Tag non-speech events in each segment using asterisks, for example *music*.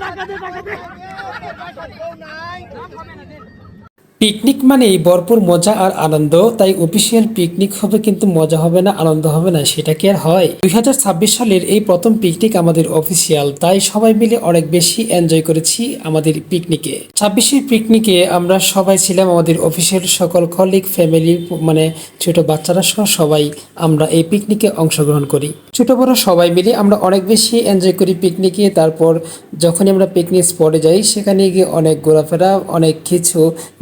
টাকা দে টাকা দে। পিকনিক মানেই ভরপুর মজা আর আনন্দ, তাই অফিসিয়াল পিকনিক হবে কিন্তু মজা হবে না, আনন্দ হবে না, সেটা কি আর হয়? দুই হাজার ছাব্বিশ সালের এই প্রথম পিকনিক আমাদের অফিসিয়াল তাই সবাই মিলে অনেক বেশি এনজয় করেছি আমাদের পিকনিকে ছাব্বিশের পিকনিকে আমরা সবাই ছিলাম আমাদের অফিসের সকল কলিগ ফ্যামিলি মানে ছোট বাচ্চারা সহ সবাই আমরা এই পিকনিকে অংশগ্রহণ করি। ছোট বড় সবাই মিলে আমরা অনেক বেশি এনজয় করি পিকনিকে তারপর যখনই আমরা পিকনিক স্পটে যাই, সেখানে গিয়ে অনেক ঘোরাফেরা, অনেক কিছু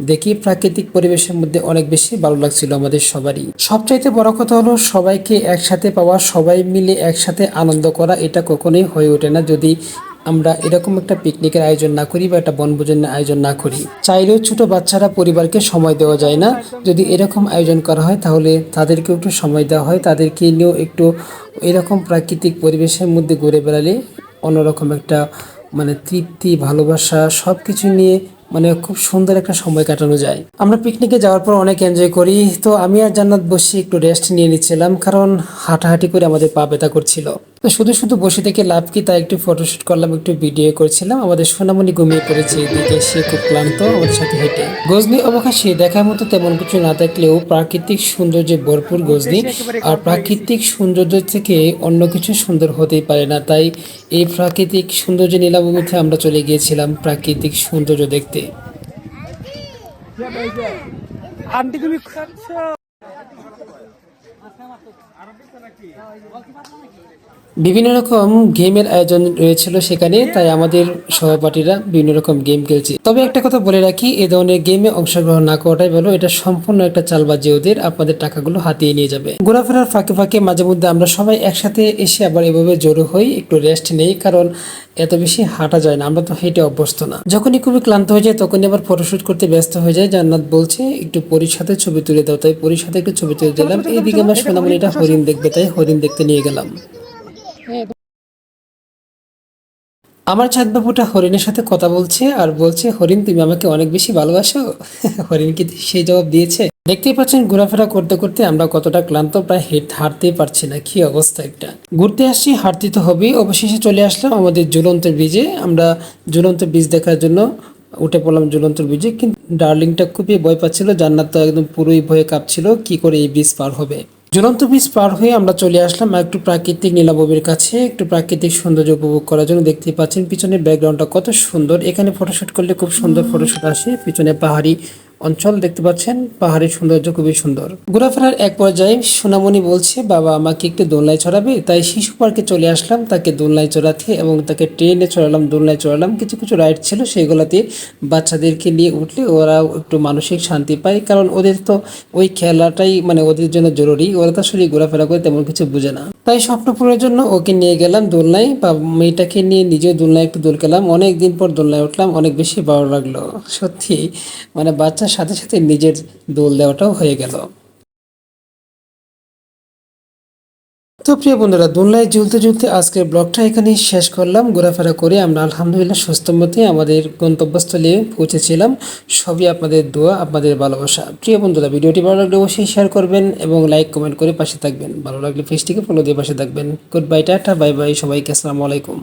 দেখি প্রাকৃতিক পরিবেশের মধ্যে অনেক বেশি ভালো লাগছিল আমাদের সবারই। সবচাইতে বড় কথা হলো সবাইকে একসাথে পাওয়া, সবাই মিলে একসাথে আনন্দ করা, এটা কখনোই হয়ে ওঠে না। যদি আমরা এরকম একটা পিকনিকের আয়োজন না করি বা একটা বনভোজনের আয়োজন না করি, চাইলেও ছোট বাচ্চারা পরিবারকে সময় দেওয়া যায় না। যদি এরকম আয়োজন করা হয়, তাহলে তাদেরকেও একটু সময় দেওয়া হয়, তাদেরকে নিয়েও একটু এরকম প্রাকৃতিক পরিবেশের মধ্যে ঘুরে বেড়ালে অন্যরকম একটা মানে তৃপ্তি, ভালোবাসা সব কিছু নিয়ে মানে খুব সুন্দর একটা সময় কাটানো যায়। আমরা পিকনিকে যাওয়ার পর অনেক এনজয় করি, তো আমি আর জান্নাত বসে একটু রেস্ট নিয়ে নিচ্ছিলাম, কারণ হাঁটাহাঁটি করে আমাদের পা ব্যথা করছিল। তো শুধু শুধু বসে থেকে লাভ কি তাই একটু ফটোশুট করলাম, একটু ভিডিও করেছিলাম। আমাদের সোনামণি ঘুমিয়ে পড়েছে, এদিকে সে খুব ক্লান্ত, আমাদের সাথে হেঁটে। গজনি অবকাশে দেখার মতো তেমন কিছু না থাকলেও প্রাকৃতিক সৌন্দর্যে ভরপুর গজনি। আর প্রাকৃতিক সৌন্দর্য থেকে অন্য কিছু সুন্দর হতেই পারে না। তাই এই প্রাকৃতিক সৌন্দর্য নীলাভূমিতে আমরা চলে গিয়েছিলাম প্রাকৃতিক সৌন্দর্য দেখতে। আন্টি, তুমি বিভিন্ন রকম গেমের আয়োজন রয়েছিল সেখানে, তাই আমাদের সহপাঠীরা বিভিন্ন রকম গেম খেলছে। তবে একটা কথা বলে রাখি, এ ধরনের গেমে অংশগ্রহণ না করাটাই ভালো, এটা সম্পূর্ণ একটা চালবাজি ওদের, আপনাদের টাকাগুলো হাতিয়ে নিয়ে যাবে। ঘোরাফেরার ফাঁকে ফাঁকে মাঝে মধ্যে আমরা সবাই একসাথে এসে আবার এভাবে জড়ো হই, একটু রেস্ট নেই, কারণ এত বেশি হাঁটা যায় না, আমরা তো হেঁটে অভ্যস্ত না। যখনই খুবই ক্লান্ত হয়ে যায় তখনই আবার ফটোশুট করতে ব্যস্ত হয়ে যায় জান্নাত বলছে, একটু পরির ছবি তুলে দাও। তাই পরির একটু ছবি তুলে দিলাম। এইদিকে আমার সোনামণিটা হরিণ দেখবে তাই হরিণ দেখতে নিয়ে গেলাম। আমার চাঁদ বাবুটা হরিণের সাথে কথা বলছে আর বলছে হরিণ তুমি আমাকে অনেক বেশি ভালোবাসো। *laughs* হরিণ কি সেই জবাব দিয়েছে। দেখতেই পাচ্ছেন ঘোরাফেরা করতে করতে আমরা কতটা ক্লান্ত প্রায় হেঁট হাঁটতেই পারছি না। কি অবস্থা একটা। ঘুরতে আসছি হাঁটতে তো হবেই। অবশেষে চলে আসলাম আমাদের ঝুলন্ত ব্রিজে আমরা ঝুলন্ত ব্রিজ দেখার জন্য উঠে পড়লাম ঝুলন্ত ব্রিজে কিন্তু ডার্লিংটা খুবই ভয় পাচ্ছিল। জান্নাত তো একদম পুরোই ভয়ে কাঁপছিল কি করে এই ব্রিজ পার হবে? ঝুলন্ত ব্রিজ পার হয়ে আমরা চলে আসলাম একটু প্রাকৃতিক নীলাভূমির কাছে একটু প্রাকৃতিক সৌন্দর্য উপভোগ করার জন্য। দেখতে পাচ্ছেন পিছনে ব্যাকগ্রাউন্ডটা কত সুন্দর। এখানে ফটোশ্যুট করলে খুব সুন্দর ফটোশ্যুট আসে পিছনে পাহাড়ি অঞ্চল দেখতে পাচ্ছেন। পাহাড়ের সৌন্দর্য খুবই সুন্দর। ঘোরাফেরার এক পর্যায়ে সোনামণি বলছে, বাবা, আমাকে একটু দোলনায় চড়াবে? তাই শিশু পার্কে চলে আসলাম, তাকে দোলনায় চড়াতে এবং তাকে ট্রেনে চড়ালাম, দোলনায় চড়ালাম। কিছু কিছু রাইড ছিল সেগুলোতে বাচ্চাদেরকে নিয়ে উঠলে ওরা একটু মানসিক শান্তি পায়, কারণ ওদের তো ওই খেলাটাই মানে ওদের জন্য জরুরি। ওরা তো আসলে ঘোরাফেরা করে তেমন কিছু বুঝে না। তাই স্বপ্ন পূরণের জন্য ওকে নিয়ে গেলাম দোলনায়, বা মেয়েটাকে নিয়ে নিজে দোলনায় একটু দোল খেলাম। অনেক দিন পর দোলনায় উঠলাম, অনেক বেশি ভালো লাগল। সত্যি মানে বাচ্চার সাথে সাথে নিজের দোল দেওয়াটাও হয়ে গেল। তো প্রিয় বন্ধুরা, দুনলায় ঝুলতে ঝুলতে আজকের ব্লগটা এখানেই শেষ করলাম। ঘোরাফেরা করে আমরা আলহামদুলিল্লাহ সুস্থ মতে আমাদের গন্তব্যস্থলে পৌঁছেছিলাম। সবই আপনাদের দোয়া, আপনাদের ভালোবাসা। প্রিয় বন্ধুরা, ভিডিওটি ভালো লাগলে অবশ্যই শেয়ার করবেন এবং লাইক কমেন্ট করে পাশে থাকবেন। ভালো লাগলে ফেসটিকে ফলো দিয়ে পাশে থাকবেন। Good bye tata bye bye সবাইকে আসসালামু আলাইকুম।